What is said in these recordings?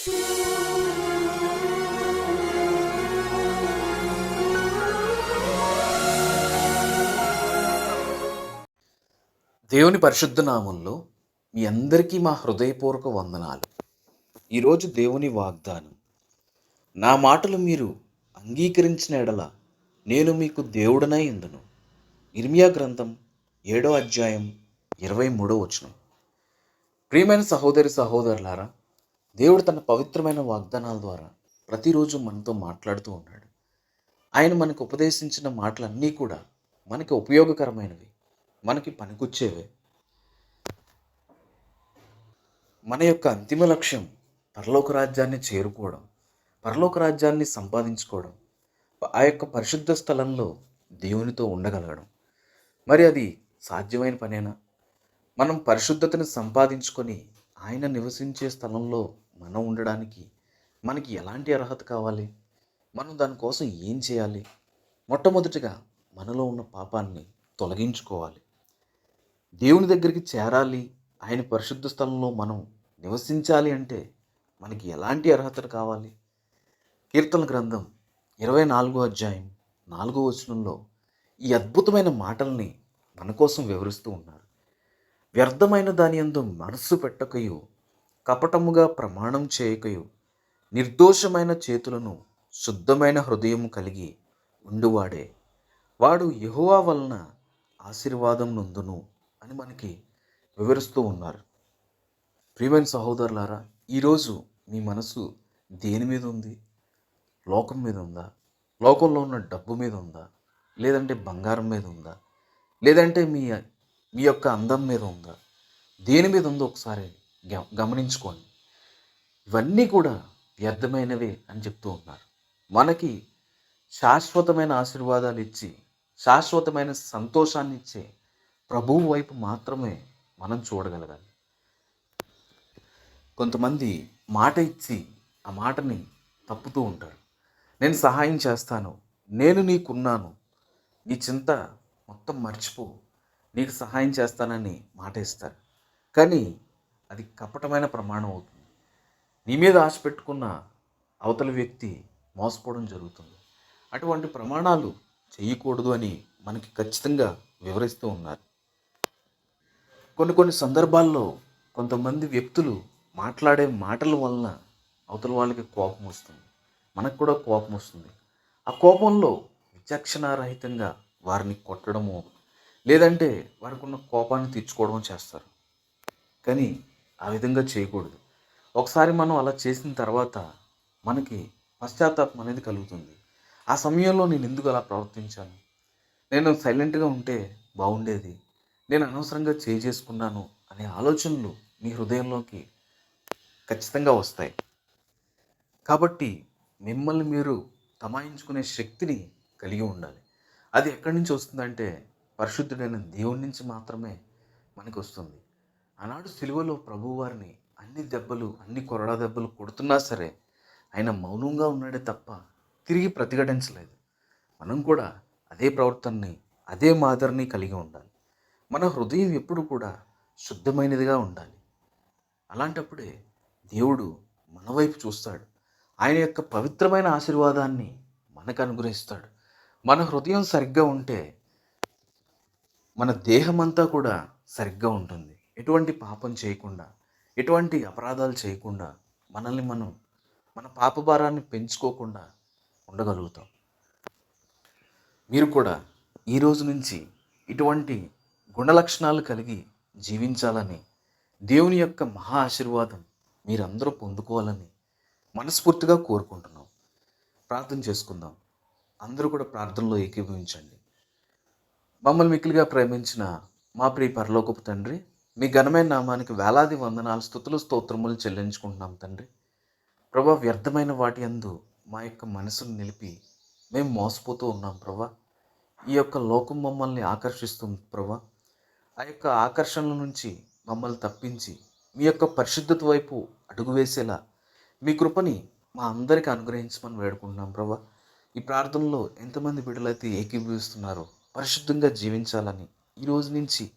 దేవుని పరిశుద్ధ నామంలో మీ అందరికీ మా హృదయపూర్వక వందనాలు. ఈరోజు దేవుని వాగ్దానం నా మాటలు మీరు అంగీకరించిన ఎడల నేను మీకు దేవుడనై ఎందును ఇర్మియా గ్రంథం ఏడో అధ్యాయం ఇరవై మూడో వచనం. ప్రియమైన సహోదరి సహోదరులారా దేవుడు తన పవిత్రమైన వాగ్దానాల ద్వారా ప్రతిరోజు మనతో మాట్లాడుతూ ఉన్నాడు. ఆయన మనకు ఉపదేశించిన మాటలన్నీ కూడా మనకి ఉపయోగకరమైనవి. మనకి పనికొచ్చేవే. మన యొక్క అంతిమ లక్ష్యం పరలోక రాజ్యాన్ని చేరుకోవడం పరలోక రాజ్యాన్ని సంపాదించుకోవడం ఆ యొక్క పరిశుద్ధ స్థలంలో దేవునితో ఉండగలగడం. మరి అది సాధ్యమైన పనేనా? మనం పరిశుద్ధతను సంపాదించుకొని ఆయన నివసించే స్థలంలో మనం ఉండడానికి మనకి ఎలాంటి అర్హత కావాలి? మనం దానికోసం ఏం చేయాలి? మొట్టమొదటిగా మనలో ఉన్న పాపాన్ని తొలగించుకోవాలి. దేవుని దగ్గరికి చేరాలి ఆయన పరిశుద్ధ స్థలంలో మనం నివసించాలి అంటే మనకి ఎలాంటి అర్హతలు కావాలి? కీర్తన గ్రంథం ఇరవై నాలుగో అధ్యాయం నాలుగో వచనంలో ఈ అద్భుతమైన మాటల్ని మన కోసం వివరిస్తూ ఉన్నారు. వ్యర్థమైన దాని యందు మనస్సు పెట్టకయు కపటముగా ప్రమాణం చేయకయు నిర్దోషమైన చేతులను శుద్ధమైన హృదయం కలిగి ఉండువాడే. వాడు యెహోవా వలన ఆశీర్వాదం నొందును అని మనకి వివరిస్తూ ఉన్నారు. ప్రియమైన సహోదరులారా ఈరోజు మీ మనసు దేని మీద ఉంది? లోకం మీద ఉందా? లోకంలో ఉన్న డబ్బు మీద ఉందా? లేదంటే బంగారం మీద ఉందా? లేదంటే మీ మీ యొక్క అందం మీద ఉందా? దేని మీద ఉందో ఒకసారి గమనించుకోండి. ఇవన్నీ కూడా వ్యర్థమైనవే అని చెప్తూ ఉన్నారు. మనకి శాశ్వతమైన ఆశీర్వాదాలు ఇచ్చి శాశ్వతమైన సంతోషాన్ని ఇచ్చే ప్రభువు వైపు మాత్రమే మనం చూడగలగాలి. కొంతమంది మాట ఇచ్చి ఆ మాటని తప్పుతూ ఉంటారు. నేను సహాయం చేస్తాను నేను నీకున్నాను నీ చింత మొత్తం మర్చిపో నీకు సహాయం చేస్తానని మాట ఇస్తారు కానీ అది కపటమైన ప్రమాణం అవుతుంది. నీ మీద ఆశ పెట్టుకున్న అవతల వ్యక్తి మోసపోవడం జరుగుతుంది. అటువంటి ప్రమాణాలు చేయకూడదు అని మనకి ఖచ్చితంగా వివరిస్తూ ఉన్నారు. కొన్ని కొన్ని సందర్భాల్లో కొంతమంది వ్యక్తులు మాట్లాడే మాటల వలన అవతల వాళ్ళకి కోపం వస్తుంది. మనకు కూడా కోపం వస్తుంది. ఆ కోపంలో విచక్షణారహితంగా వారిని కొట్టడము లేదంటే వారికి ఉన్న కోపాన్ని తీర్చుకోవడం చేస్తారు. కానీ ఆ విధంగా చేయకూడదు. ఒకసారి మనం అలా చేసిన తర్వాత మనకి పశ్చాత్తాపం అనేది కలుగుతుంది. ఆ సమయంలో నేను ఎందుకు అలా ప్రవర్తించాను? నేను సైలెంట్గా ఉంటే బాగుండేది. నేను అనవసరంగా చేసుకున్నాను అనే ఆలోచనలు మీ హృదయంలోకి ఖచ్చితంగా వస్తాయి. కాబట్టి మిమ్మల్ని మీరు తమాయించుకునే శక్తిని కలిగి ఉండాలి. అది ఎక్కడి నుంచి వస్తుందంటే పరిశుద్ధుడైన దేవుడి నుంచి మాత్రమే మనకు వస్తుంది ఆనాడు సిలువలో ప్రభువారిని అన్ని దెబ్బలు అన్ని కొరడా దెబ్బలు కొడుతున్నా సరే ఆయన మౌనంగా ఉన్నాడే తప్ప తిరిగి ప్రతిఘటించలేదు. మనం కూడా అదే ప్రవర్తనని అదే మాదిరిని కలిగి ఉండాలి. మన హృదయం ఎప్పుడు కూడా శుద్ధమైనదిగా ఉండాలి. అలాంటప్పుడే దేవుడు మన వైపు చూస్తాడు. ఆయన యొక్క పవిత్రమైన ఆశీర్వాదాన్ని మనకు అనుగ్రహిస్తాడు. మన హృదయం సరిగ్గా ఉంటే మన దేహమంతా కూడా సరిగ్గా ఉంటుంది. ఎటువంటి పాపం చేయకుండా ఎటువంటి అపరాధాలు చేయకుండా మనల్ని మనం మన పాప భారాన్ని పెంచుకోకుండా ఉండగలుగుతాం. మీరు కూడా ఈ రోజు నుంచి ఇటువంటి గుణలక్షణాలు కలిగి జీవించాలని దేవుని యొక్క మహా ఆశీర్వాదం మీరందరూ పొందుకోవాలని మనస్ఫూర్తిగా కోరుకుంటున్నాం. ప్రార్థన చేసుకుందాం. అందరూ కూడా ప్రార్థనలో ఏకీభవించండి. మమ్మల్ని మిక్కిలిగా ప్రేమించిన మా ప్రియ పరలోకపు తండ్రి మీ ఘనమైన నామానికి వేలాది వందనాలు స్థుతులు స్తోత్రములు చెల్లించుకుంటున్నాం తండ్రి. ప్రభా వ్యర్థమైన వాటి అందు మా యొక్క మనసును నిలిపి మేము మోసపోతూ ఉన్నాం ప్రభా. ఈ యొక్క లోకం మమ్మల్ని ఆకర్షిస్తుంది ప్రభా. ఆ యొక్క ఆకర్షణల నుంచి మమ్మల్ని తప్పించి మీ యొక్క పరిశుద్ధత వైపు అడుగు వేసేలా మీ కృపని మా అందరికీ అనుగ్రహించమని వేడుకుంటున్నాం ప్రభా. ఈ ప్రార్థనలో ఎంతమంది బిడ్డలైతే ఏకీభవిస్తున్నారో పరిశుద్ధంగా జీవించాలని ఈ రోజు నుంచి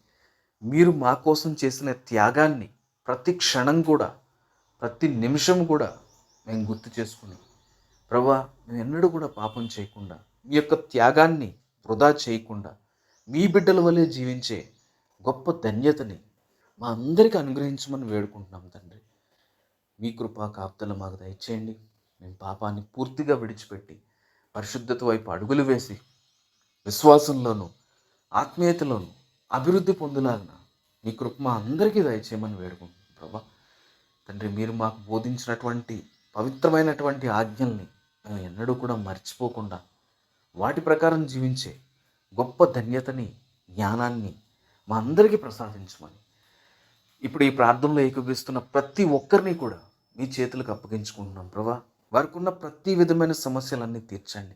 మీరు మా కోసం చేసిన త్యాగాన్ని ప్రతి క్షణం కూడా ప్రతి నిమిషం కూడా మేము గుర్తు చేసుకుని ప్రభా మేము ఎన్నడూ కూడా పాపం చేయకుండా మీ యొక్క త్యాగాన్ని వృధా చేయకుండా మీ బిడ్డల వలె జీవించే గొప్ప ధన్యతని మా అందరికీ అనుగ్రహించమని వేడుకుంటున్నాం తండ్రి. మీ కృపా కాపుతలు మాకు దయచేయండి. మేము పాపాన్ని పూర్తిగా విడిచిపెట్టి పరిశుద్ధత వైపు అడుగులు వేసి విశ్వాసంలోనూ ఆత్మీయతలోనూ అభివృద్ధి పొందులాగిన మీ కృప మా అందరికీ దయచేయమని వేడుకుంటున్నాను ప్రభా తండ్రి మీరు మాకు బోధించినటువంటి పవిత్రమైనటువంటి ఆజ్ఞల్ని మేము ఎన్నడూ కూడా మర్చిపోకుండా వాటి ప్రకారం జీవించే గొప్ప ధన్యతని జ్ఞానాన్ని మా అందరికీ ప్రసాదించమని ఇప్పుడు ఈ ప్రార్థనలో ఏకీపిస్తున్న ప్రతి ఒక్కరిని కూడా మీ చేతులకు అప్పగించుకుంటున్నాం. ప్రభా వారికి ఉన్న ప్రతి విధమైన సమస్యలన్నీ తీర్చండి.